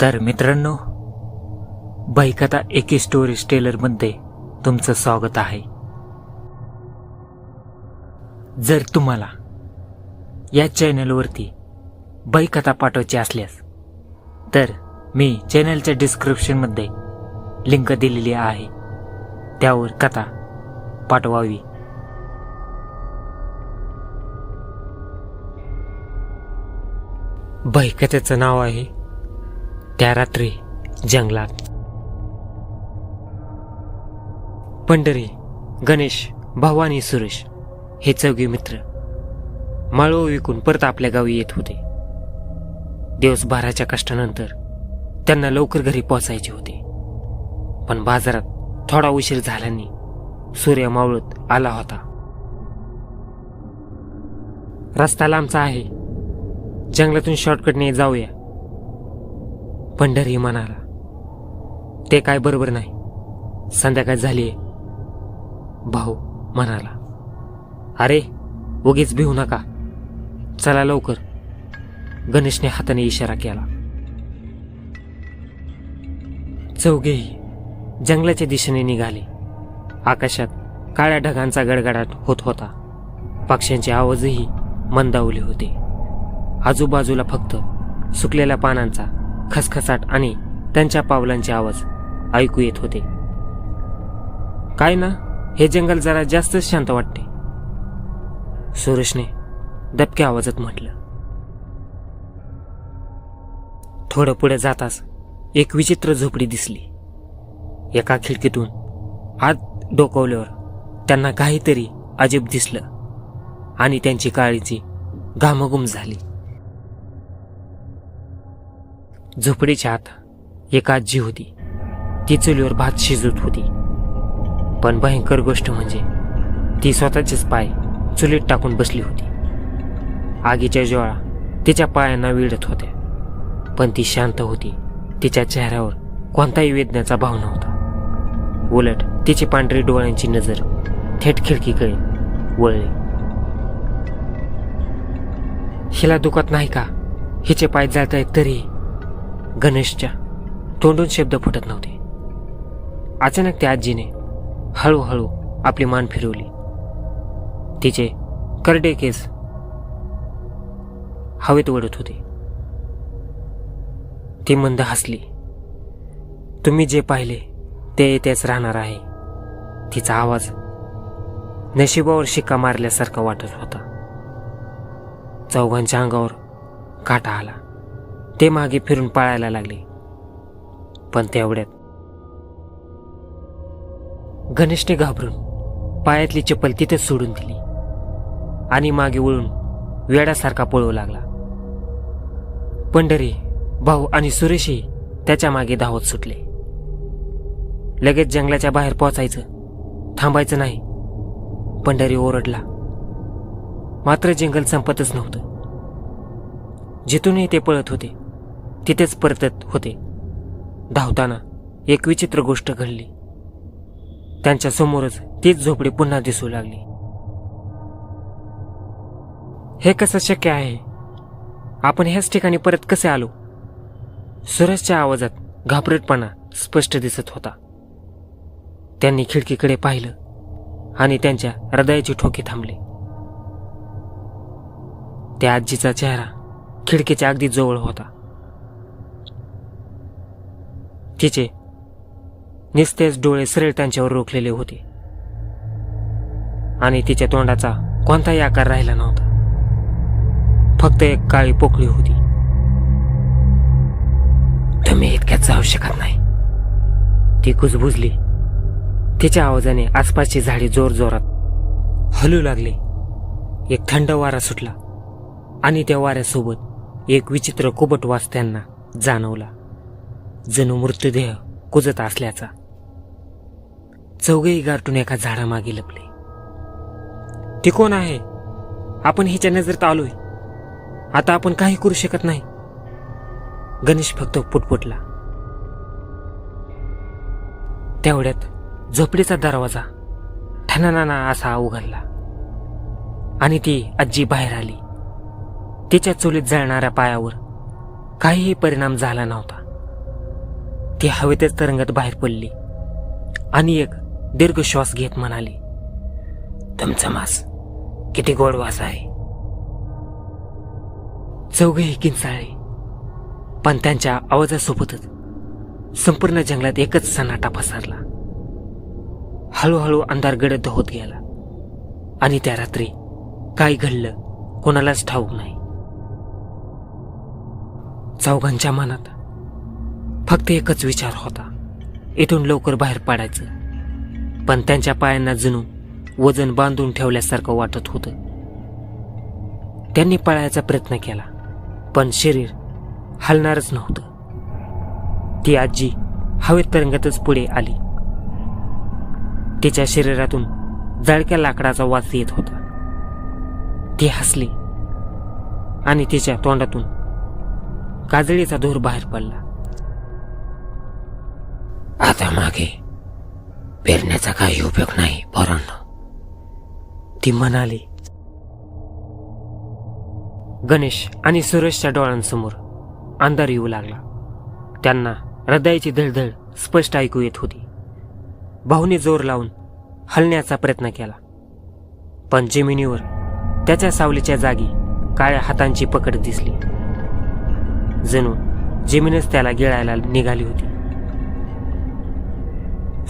तर मित्रांनो बाईकथा एके स्टोरीज टेलरमध्ये तुमचं स्वागत आहे. जर तुम्हाला या चॅनलवरती बाईकथा पाठवायची असल्यास तर मी चॅनलच्या डिस्क्रिप्शनमध्ये लिंक दिलेली आहे. त्यावर कथा पाठवावी. बाईकथेचं नाव आहे त्या रात्री जंगलात. पंढरी गणेश भाऊ आणि सुरेश हे चौघे मित्र माळव विकून परत आपल्या गावी येत होते. दिवसभराच्या कष्टानंतर त्यांना लवकर घरी पोहोचायचे होते. पण बाजारात थोडा उशीर झाल्याने सूर्य मावळत आला होता. रस्ता लांबचा आहे. जंगलातून शॉर्टकटने जाऊया. पंढरी म्हणाला. ते काय बरोबर नाही. संध्याकाळ झालीये भाऊ म्हणाला. अरे उगीच भिवू नका. चला लवकर. गणेशने हाताने इशारा केला. चौघेही जंगलाच्या दिशेने निघाले. आकाशात काळ्या ढगांचा गडगडाट होत होता. पक्ष्यांचे आवाजही मंदावले होते. आजूबाजूला फक्त सुकलेल्या पानांचा खसखसाट आणि त्यांच्या पावलांचे आवाज ऐकू येत होते. काय ना? हे जंगल जरा जास्तच शांत वाटते. सुरेशने दबक्या आवाजात म्हटलं. थोडं पुढे जाताच एक विचित्र झोपडी दिसली. एका खिडकीतून आत डोकवल्यावर त्यांना काहीतरी अजीब दिसलं आणि त्यांची काळीची घामघूम झाली. झोपडीच्या आत एक आजी होती. ती चुलीवर भात शिजवत होती. पण भयंकर गोष्ट म्हणजे ती स्वतःचेच पाय चुलीत टाकून बसली होती. आगीच्या ज्वाळा तिच्या पायांना विडत होत्या. पण ती शांत होती. तिच्या चेहऱ्यावर कोणताही वेदनेचा भाव नव्हता. उलट तिची पांढरी डोळ्यांची नजर थेट खिडकीकडे वळली. हिला दुखत नाही का? हिचे पाय जात आहेत तरी गणेशच्या तोंडून शब्द फुटत नव्हते. अचानक त्या आजीने हळूहळू आपली मान फिरवली. तिचे करडे केस हवेत ओढत होते. ती मंद हसली. तुम्ही जे पाहिले ते येथेच राहणार आहे तिचा आवाज नशिबावर शिक्का मारल्यासारखा वाटत होता. चौघांच्या अंगावर काटा आला. ते मागे फिरून पळायला लागले. पण तेवढ्यात गणेशने घाबरून पायातली चप्पल तिथेच सोडून दिली आणि मागे वळून वेड्यासारखा पळू लागला. पंढरी भाऊ आणि सुरेशही त्याच्यामागे धावत सुटले. लगेच जंगलाच्या बाहेर पोहोचायचं थांबायचं नाही. पंढरी ओरडला. मात्र जंगल संपतच नव्हतं. जिथूनही ते पळत होते तिथेच परतत होते. धावताना एक विचित्र गोष्ट घडली. त्यांच्या समोरच तीच झोपडी पुन्हा दिसू लागली. हे कसं शक्य आहे? आपण ह्याच ठिकाणी परत कसे आलो? सुरेशच्या आवाजात घाबरटपणा स्पष्ट दिसत होता. त्यांनी खिडकीकडे पाहिलं आणि त्यांच्या हृदयाची ठोके थांबले. त्या आजीचा चेहरा खिडकीच्या अगदी जवळ होता. तिचे निस्तेज डोळे सरळ त्यांच्यावर रोखलेले होते. आणि तिच्या तोंडाचा कोणताही आकार राहिला नव्हता. फक्त एक काळी पोकळी होती. तुम्ही इतक्यात जाऊ शकत नाही. ती कुजबुजली. तिच्या आवाजाने आसपासची झाडे जोर जोरात हलू लागली. एक थंड वारा सुटला. आणि त्या वाऱ्यासोबत एक विचित्र कुबट वास त्यांना जाणवला. जणू मृतदेह कुजत असल्याचा. चौघेही गारटून एका झाडामागे लपले. ते कोण आहे. आपण हिच्या नजरेत आलोय. आता आपण काही करू शकत नाही. गणेश फक्त पुटपुटला. तेवढ्यात झोपडीचा दरवाजा ठणाना असा उघडला. आणि ती आजी बाहेर आली. तिच्या चुलीत जळणाऱ्या पायावर काहीही परिणाम झाला नव्हता. ती हवेतच तरंगत बाहेर पडली. आणि एक दीर्घ श्वास घेत म्हणाली तुमचा मास किती गोड वास आहे. चौघेही किंचाळे पण त्यांच्या आवाजासोबतच संपूर्ण जंगलात एकच सन्नाटा पसरला. हळूहळू अंधार गडद होत गेला आणि त्या रात्री काय घडलं कोणालाच ठाऊक नाही. चौघांच्या मनात फक्त एकच विचार होता. इथून लवकर बाहेर पडायचं. पण त्यांच्या पायांना जणू वजन बांधून ठेवल्यासारखं वाटत होतं. त्यांनी पळायचा प्रयत्न केला पण शरीर हलणारच नव्हतं. ती आजी हवेत तरंगतच पुढे आली. तिच्या शरीरातून जळक्या लाकडाचा वास येत होता. ती हसली आणि तिच्या तोंडातून काजळीचा धूर बाहेर पडला. त्यामागे पेरण्याचा काही उपयोग नाही पोरांनो. ती म्हणाली गणेश आणि सुरेशच्या डोळ्यांसमोर अंधार येऊ लागला. त्यांना हृदयाची धडधड स्पष्ट ऐकू येत होती. भाऊने जोर लावून हलण्याचा प्रयत्न केला. पण जमिनीवर त्याच्या सावलीच्या जागी काळ्या हातांची पकड दिसली. जणू जमीनच त्याला गिळायला निघाली होती.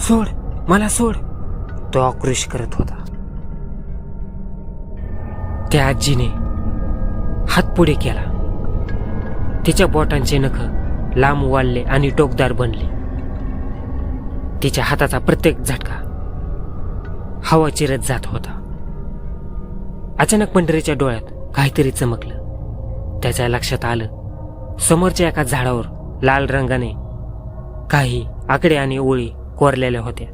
सोड. मला सोड. तो आक्रोश करत होता. त्या आजीने हात पुढे केला. तिच्या बोटांचे नख लांब वाढले आणि टोकदार बनले. तिच्या हाताचा प्रत्येक झटका हवा चिरत जात होता. अचानक पंढरीच्या डोळ्यात काहीतरी चमकलं. त्याच्या लक्षात आलं समोरच्या एका झाडावर लाल रंगाने काही आकडे आणि ओळी कोरलेल्या होत्या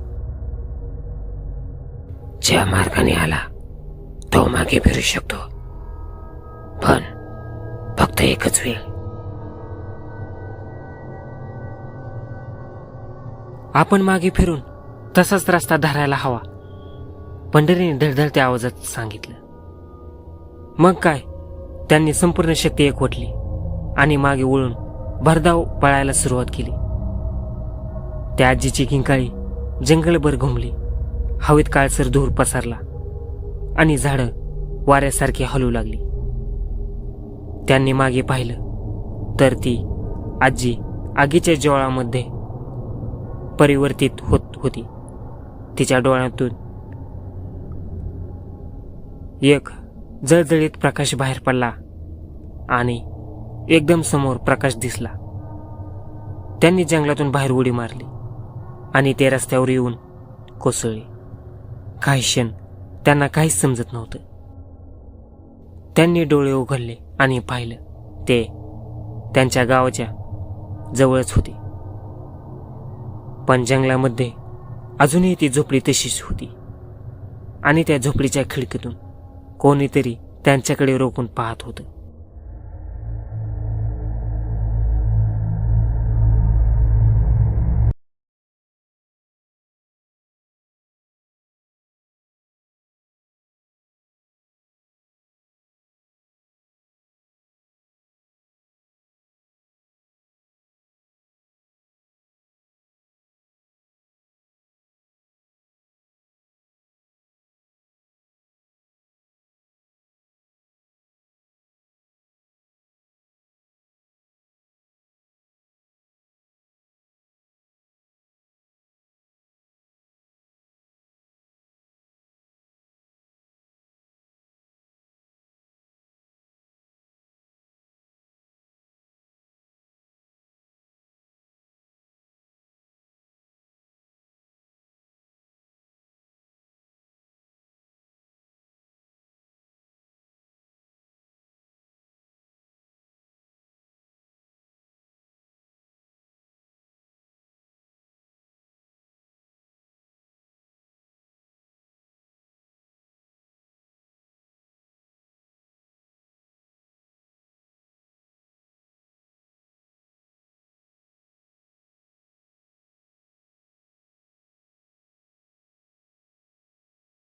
ज्या मार्गाने आला तो मागे फिरू शकतो. पण फक्त एकच वेळ. आपण मागे फिरून तसाच रस्ता धरायला हवा. पंढरीने धडधडत्या आवाजात सांगितलं. मग काय? त्यांनी संपूर्ण शक्ती एकवटली आणि मागे वळून भरधाव पळायला सुरुवात केली. त्या आजीची किंकाळी जंगलभर घुमली. हवेत काळसर धूर पसरला आणि झाडं वाऱ्यासारखी हलू लागली. त्यांनी मागे पाहिलं तर ती आजी आगीच्या ज्वाळामध्ये परिवर्तित होत होती. तिच्या डोळ्यातून एक जळजळीत प्रकाश बाहेर पडला आणि एकदम समोर प्रकाश दिसला. त्यांनी जंगलातून बाहेर उडी मारली. आणि ते रस्त्यावर येऊन कोसळले. काही क्षण त्यांना काहीच समजत नव्हतं. त्यांनी डोळे उघडले आणि पाहिलं ते त्यांच्या गावाच्या जवळच होते. पण जंगलामध्ये अजूनही ती झोपडी तशीच होती. आणि त्या झोपडीच्या खिडकीतून कोणीतरी त्यांच्याकडे रोखून पाहत होतं.